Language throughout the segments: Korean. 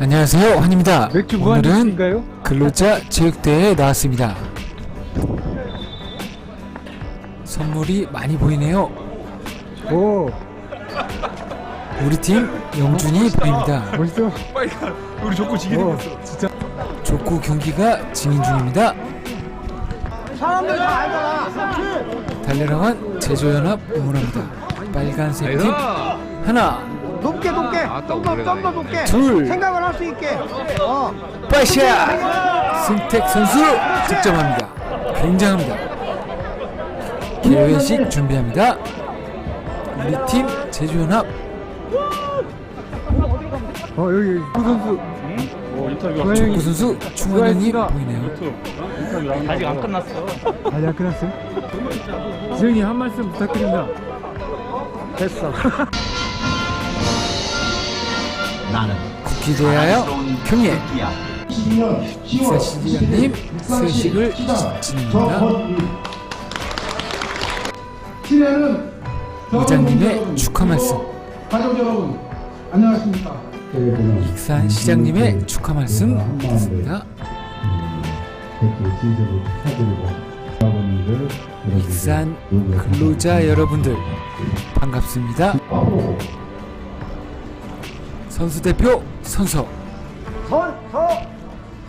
안녕하세요. 환입니다. 맥주 오늘은 무한리필인가요? 근로자 체육대회에 나왔습니다. 선물이 많이 보이네요. 오. 우리 팀 영준이 보입니다. 멋있어. 빨리 가. 우리 조건 지게 오. 생겼어. 진짜. 족구 경기가 진행 중입니다. 달려라wan 제조연합 응원합니다. 빨간색 팀 하나 높게 높게. 아, 또 좀더 오래 좀더 가네. 높게. 둘. 생각을 할 수 있게. 어. 빠샤 승택 선수 득점합니다. 굉장합니다. 개회식 준비합니다. 우리 팀 제조연합. 어 여기 구 선수. 어 족구 선수 충원형이 보이네요. 아직 안 끝났어. 아직 안 끝났어요? 지영이 한 말씀 부탁드립니다. 됐어 국기 대하여 경례 이사시장님 세식을 진행합니다 신혜는 의장님의 축하 말씀 가족 여러분 안녕하십니까 익산 시장님의 축하 말씀 듣습니다 익산 근로자 여러분들 반갑습니다 선수 대표 선서. 선서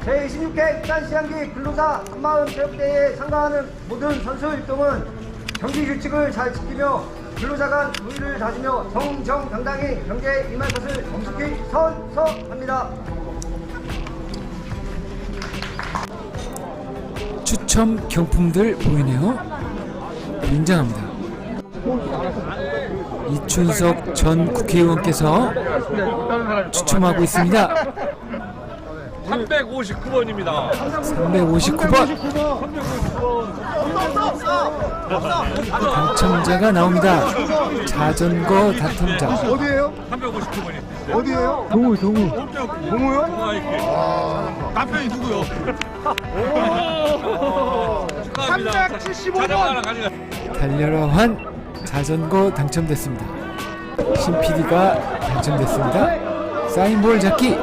제26회 익산시장기 근로자 한마음 체육대회에 참가하는 모든 선수 일동은 경기 규칙을 잘 지키며 근로자 간 우위를 다지며 정정당당히 경기에 임할 것을 엄숙히 선서합니다. 추첨 경품들 보이네요. 굉장합니다 이춘석 전 국회의원께서 추첨하고 있습니다 359번입니다. 359번 당첨자가 나옵니다 자전거 당첨자 어디에요? 359번이. 어디에요? 동우 동우 동호요? 남편이 누구요? 축하합니다. 375번. 자전거 하나 가져가. 달려라 환 자전거 당첨됐습니다. 신 PD가 당첨됐습니다. 사인볼 잡기.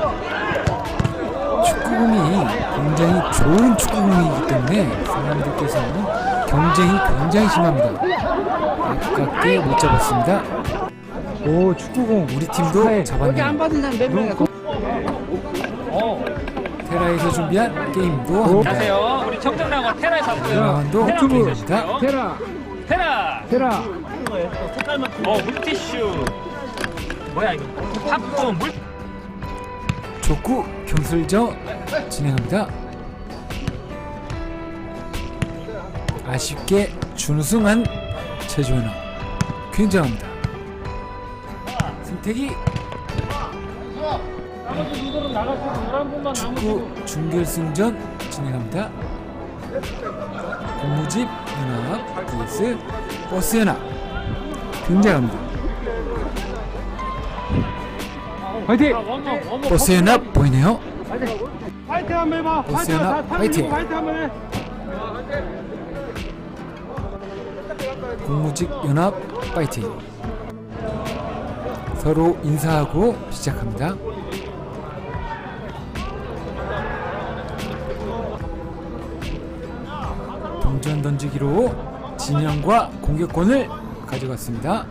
축구공이 굉장히 좋은 축구공이기 때문에 사람들께서는 경쟁이 굉장히 심합니다. 아깝게 못 잡았습니다. 오 축구공 우리 팀도 잡았네요. 받은 사람 몇 명이야? 테라에서 준비한 게임도 합니다. 안녕하세요. 우리 청정랑과 테라에서 왔고요. 테라 유튜브. 테라 테라. 테라 어 물티슈. 뭐야 이거? 팝콘 물. 족구 경술전 진행합니다. 아쉽게 준우승한 제주연합 굉장합니다. 승택이 축구 준결승전 진행합니다. 공무집 연합 vs 버스 연합 굉장합니다. 화이팅 버스 연합 보이네요. 화이팅 한번 해봐 버스 연합 화이팅. 한번 해 공무직 연합 파이팅 서로 인사하고 시작합니다 동전 던지기로 진영과 공격권을 가져갔습니다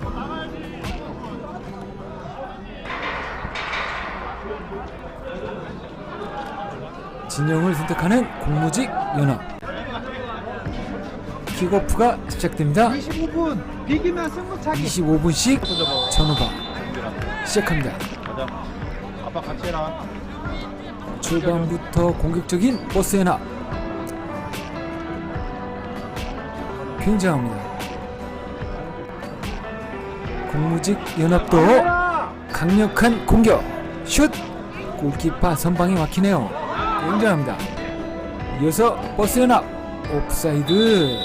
진영을 선택하는 공무직 연합 킥오프가 시작됩니다 25분 비기면 승부차기 25분씩 전후반 시작합니다. 아빠 같이 해라. 초반부터 공격적인 버스 연합 굉장합니다. 공무직 연합도 강력한 공격 슛 골키파 선방에 막히네요. 굉장합니다. 이어서 버스 연합 옵사이드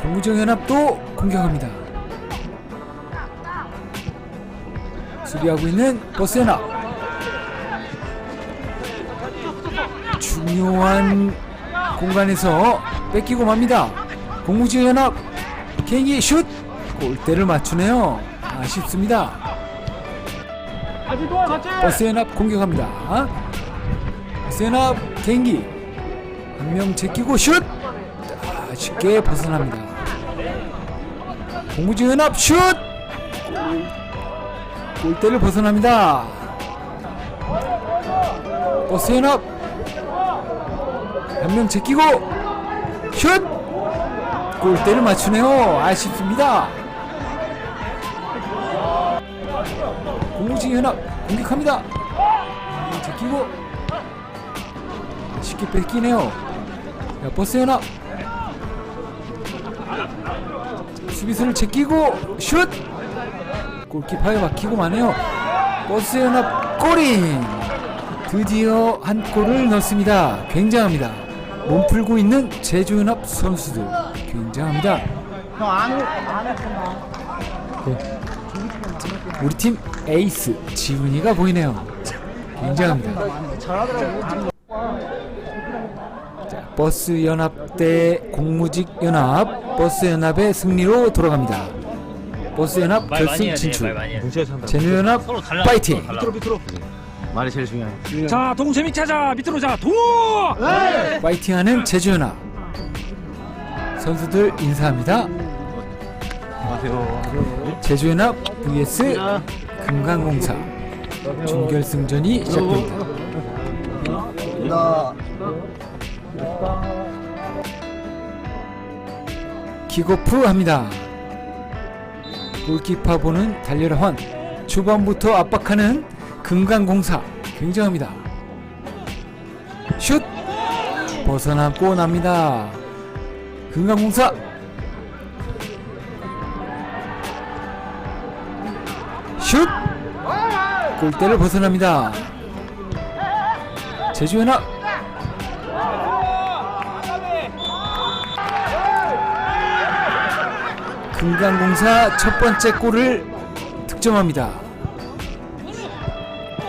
공무직 연합도 공격합니다. 수비하고 있는 버스 연합 중요한 공간에서 뺏기고 맙니다. 공무직 연합 개인기 슛 골대를 맞추네요. 아쉽습니다. 버스 연합 공격합니다. 버스 연합 개인기 한 명 제끼고 슛! 아, 쉽게 벗어납니다. 공무지 연합 슛! 골- 골대를 벗어납니다. 버스 연합 한명 제끼고 슛! 골대를 맞추네요. 아쉽습니다. 공무지 연합 공격합니다. 제끼고 쉽게 뺏기네요. 야, 버스 연합 수비수를 제끼고 슛! 골키퍼에 막히고 마네요. 버스 연합 골인! 드디어 한 골을 넣습니다. 굉장합니다. 몸 풀고 있는 제주연합 선수들 굉장합니다. 네. 우리 팀 에이스 지훈이가 보이네요. 굉장합니다. 자, 버스 연합 대 공무직 연합 버스 연합의 승리로 돌아갑니다. 버스 연합 말 많이 결승 해야 돼. 진출. 말 많이 해야 돼. 제뉴 연합 서로 달라. 파이팅. 서로 달라. 말이 제일 중요해. 자 재밌게 하자 밑으로 자 동우 파이팅하는 제주 연합 선수들 인사합니다. 안녕하세요. 제주연합 vs 금강공사 준결승전이 시작됩니다. 킥오프 합니다. 골키퍼 보는 달려라 환 초반부터 압박하는 금강공사 굉장합니다. 슛 벗어나고 납니다. 금강공사 슛 골대를 벗어납니다. 제주연합 금강공사 첫 번째 골을 득점합니다.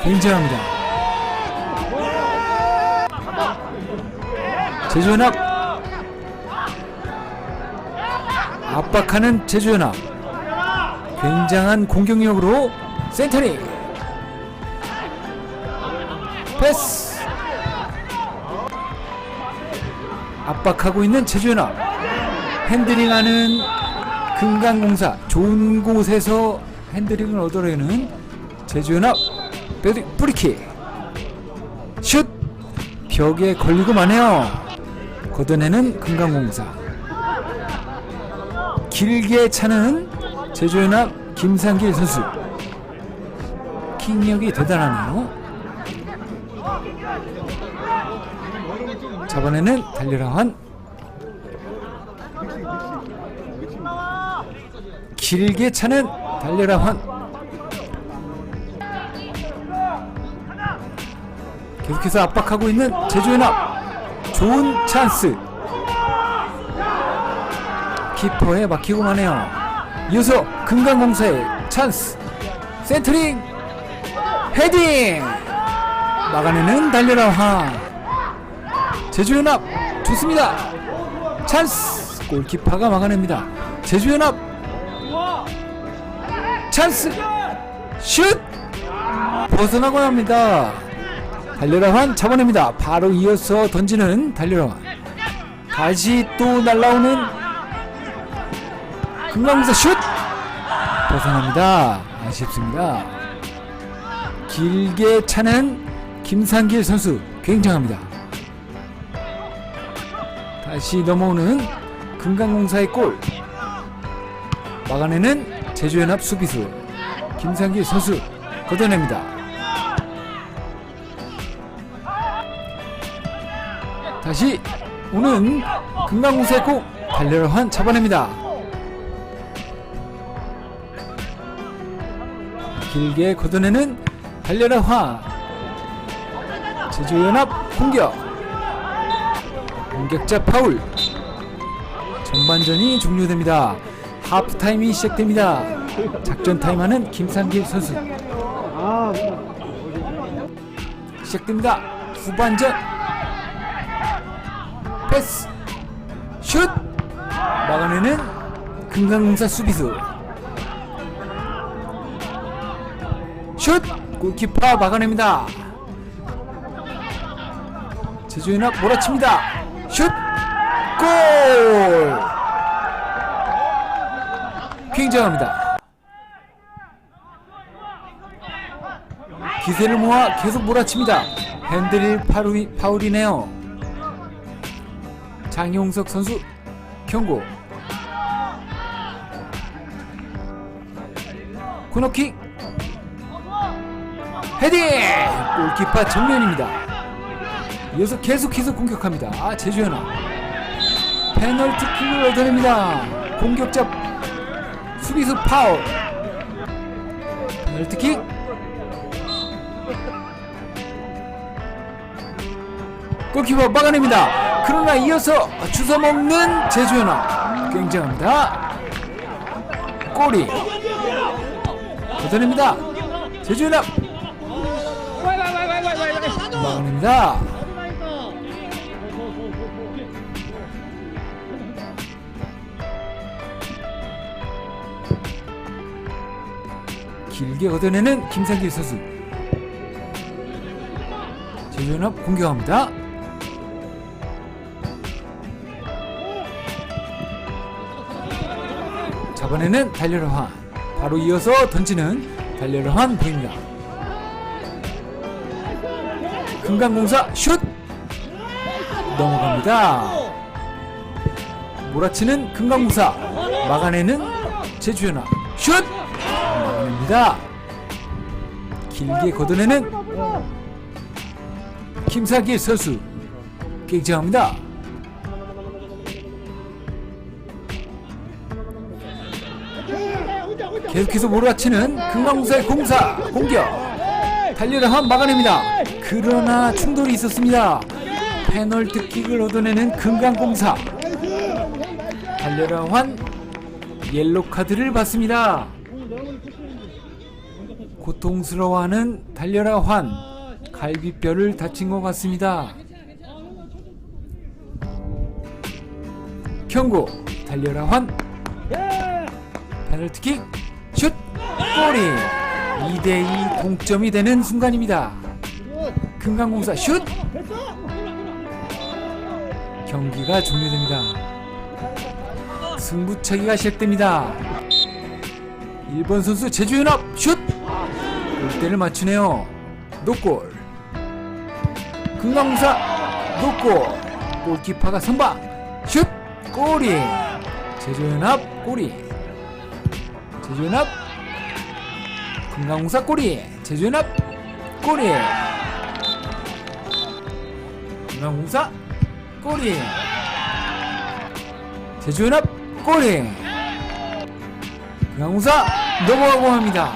굉장합니다. 제주연합 압박하는 제주연합 굉장한 공격력으로 센터링 패스. 압박하고 있는 제주연합 핸들링하는 금강공사. 좋은 곳에서 핸들링을 얻어내는 제주연합 뿌리킥. 슛! 벽에 걸리고 마네요. 걷어내는 금강공사. 길게 차는 제주연합 김상길 선수. 킥력이 대단하네요. 잡아내는 달려라 한 길게 차는 달려라 환. 계속해서 압박하고 있는 제주연합 좋은 찬스. 키퍼에 막히고 마네요 이어서 금강공사의 찬스. 센트링. 헤딩. 막아내는 달려라 환 제주연합 좋습니다. 찬스. 골키퍼가 막아냅니다. 제주연합. 찬스. 슛. 벗어나고 납니다. 달려라 환 잡아냅니다. 바로 이어서 던지는 달려라 환 다시 또 날라오는 금강사 슛! 벗어납니다. 아쉽습니다. 길게 차는 김상길 선수 굉장합니다. 다시 넘어오는 금강공사의 골. 막아내는 제주연합 수비수 김상길 선수 걷어냅니다. 다시 오는 금강공사의 골. 달려라 환 잡아냅니다 길게 걷어내는 달려라 화. 제주연합 공격 공격자 파울. 전반전이 종료됩니다. 하프타임이 시작됩니다. 작전 타임하는 김상길 선수. 시작됩니다. 후반전. 패스. 슛! 막아내는 금강공사 수비수 슛! 골키퍼 막아냅니다. 제주연합 몰아칩니다. 슛! 골! 굉장합니다. 기세를 모아 계속 몰아칩니다. 핸들릴 파울이, 파울이네요. 장용석 선수 경고. 코너킥 헤딩! 골키퍼 정면입니다. 이어서 계속해서 공격합니다. 아 제주연합 페널티킥을 얻어냅니다. 공격자 수비수 파울. 페널티킥. 골키퍼 막아냅니다. 그러나 이어서 주워먹는 제주연합 굉장합니다. 꼬리 걷어냅니다. 제주연합 막아 냅니다. 길게 걷어내는 김상길 선수. 제주연합 공격합니다. 잡아내는 달려라 환. 바로 이어서 던지는 달려라 환 보입니다 금강공사 슛! 넘어갑니다. 몰아치는 금강공사 막아내는 제주연합 슛! 막아냅니다. 길게 걷어내는 김사길 선수. 굉장합니다. 계속해서 몰아치는 금강공사의 공사 공격 달려라 한 막아냅니다. 그러나 충돌이 있었습니다. 페널티킥을 얻어내는 금강공사. 달려라 환 옐로 카드를 받습니다. 고통스러워하는 달려라 환 갈비뼈를 다친 것 같습니다. 경고. 달려라 환. 페널티킥. 슛. 골이 2대2 동점이 되는 순간입니다. 금강공사 슛! 경기가 종료됩니다. 승부차기가 시작됩니다. 1번 선수 제주연합 슛! 골대를 맞추네요. 노골. 금강공사 노골. 골키퍼가 선방. 슛! 골이 제주연합 골이 제주연합 금강공사 꼬리 제주연합 꼬리 금강공사 꼬리 제주연합 꼬리 금강공사 넘어가고 합니다.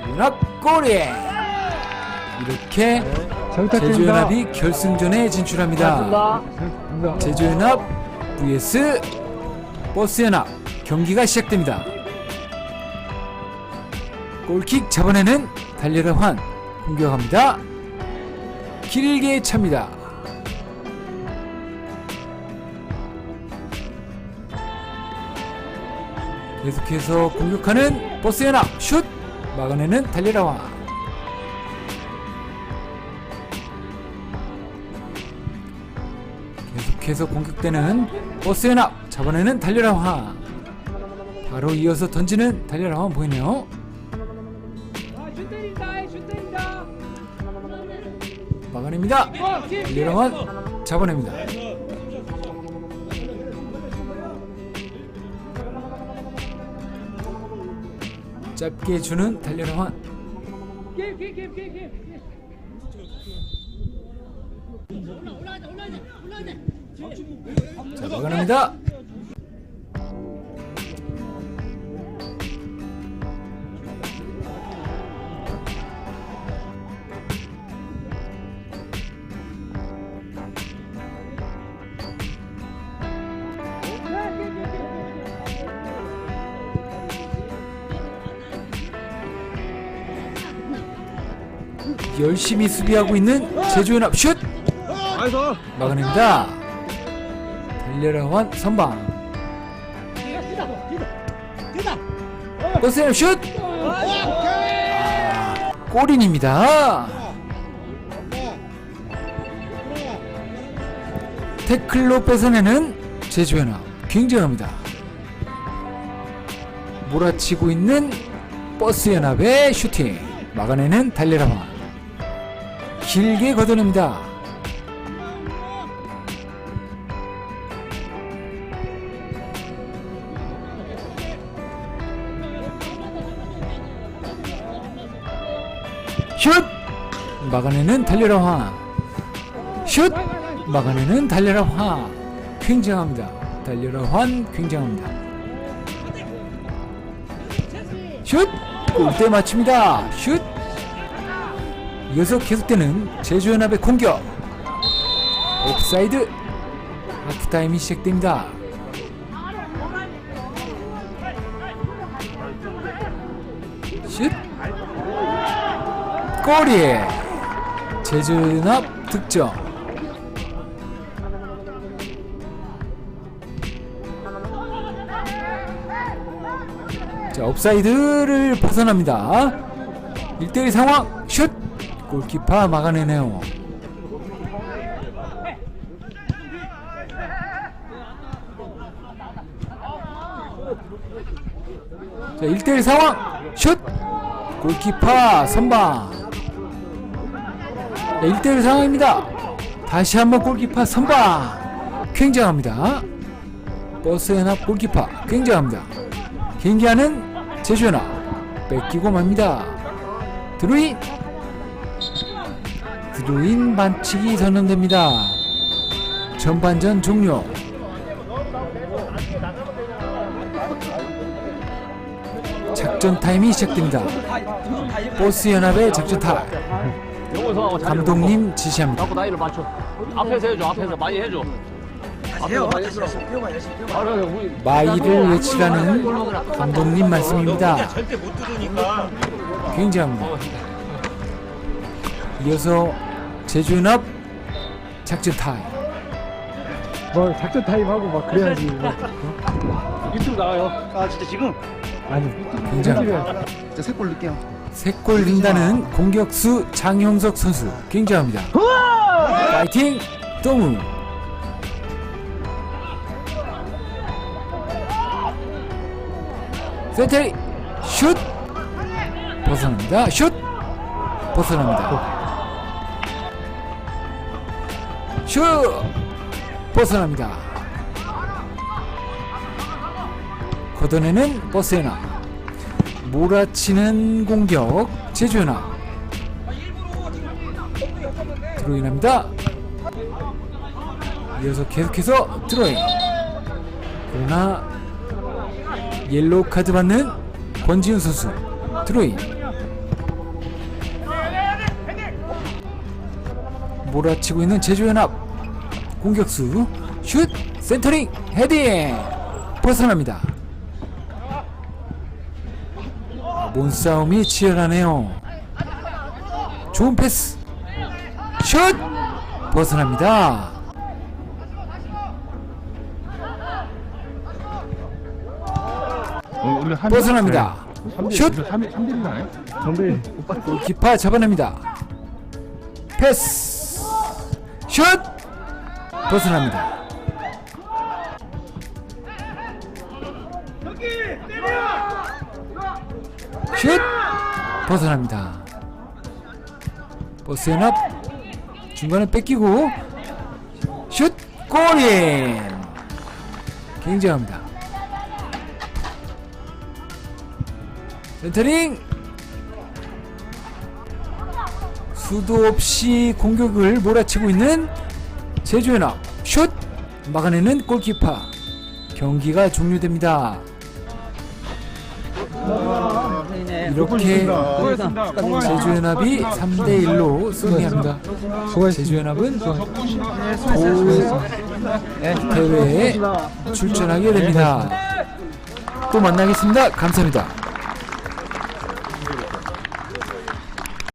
제주연합 꼬리 이렇게 잘 부탁드립니다. 제주연합이 결승전에 진출합니다. 제주연합 vs 버스연합 경기가 시작됩니다. 골킥 잡아내는 달려라 환 공격합니다. 길게 찹니다. 계속해서 공격하는 버스 연합 슛 막아내는 달려라 환 계속해서 공격되는 버스 연합 잡아내는 달려라 화 바로 이어서 던지는 달려라 화 보이네요 달려라 화 잡아냅니다 짧게 주는 달려라 화 자, 막아냅니다. 열심히 수비하고 있는 제주연합 슛 막아냅니다. 달려라 환 선방 버스의 슛 골인입니다. 태클로 뺏어내는 제주연합 굉장합니다. 몰아치고 있는 버스 연합의 슈팅 막아내는 달려라마 길게 걷어냅니다. 슛! 막아내는 달려라 황. 슛! 막아내는 달려라 황. 굉장합니다. 달려라 황 굉장합니다. 슛! 골대 맞춥니다. 슛! 이어서 계속되는 제주연합의 공격. 옵사이드. 하프타임이 시작됩니다. 슛! 골이 제주연합 득점. 자, 옵사이드를 벗어납니다. 1대1 상황, 슛! 골키퍼 막아내네요. 자, 1대1 상황, 슛! 골키퍼 선방. 자, 1대1 상황입니다. 다시 한번 골키퍼 선방. 굉장합니다. 버스 연합 골키퍼 굉장합니다. 경기하는 제주연합 뺏기고 맙니다. 드루인 드루인 반칙이 선언됩니다. 전반전 종료. 작전 타임이 시작됩니다. 버스 연합의 작전. 용호성하고 감독님 지시합니다. 자꾸 나이를 맞춰. 앞에서 해줘. 앞에서 많이 해줘. 앞에서 많이 해줘. 아, 그래, 우리 마이를 외치라는 감독님 말씀입니다. 절대 못 들으니까 굉장합니다. 이어서 제주연합 작전 타임. 뭐 작전 타임 하고 막 그래야지. 유튜브 나와요. 아 진짜 지금 아니 굉장합니다. 진짜 세골 넣게요 세골 린다는 공격수 장형석 선수 굉장합니다. 파이팅 동우 세테리 슛 벗어납니다. 슛 벗어납니다. 슛 벗어납니다. 걷어내는 버스에나 몰아치는 공격 제주연합 드로잉합니다. 이어서 계속해서 드로잉 그러나 옐로우 카드 받는 권지훈 선수 드로잉 몰아치고 있는 제주연합 공격수 슛 센터링 헤딩 벗어납니다 몸싸움이 치열하네요. 좋은 패스. 슛! 벗어납니다. 한 벗어납니다. 슛! 3대 3대1 아니야? 정대 골키퍼 잡아냅니다. 패스. 슛! 벗어납니다. 슛! 벗어납니다. 버스 연합 중간에 뺏기고 슛! 골인! 굉장합니다. 센터링! 수도 없이 공격을 몰아치고 있는 제주연합 슛! 막아내는 골키퍼 경기가 종료됩니다. 이렇게 제주연합이 3대1로 승리합니다. 제주연합은 도 대회에 출전하게 됩니다. 또 만나겠습니다. 감사합니다.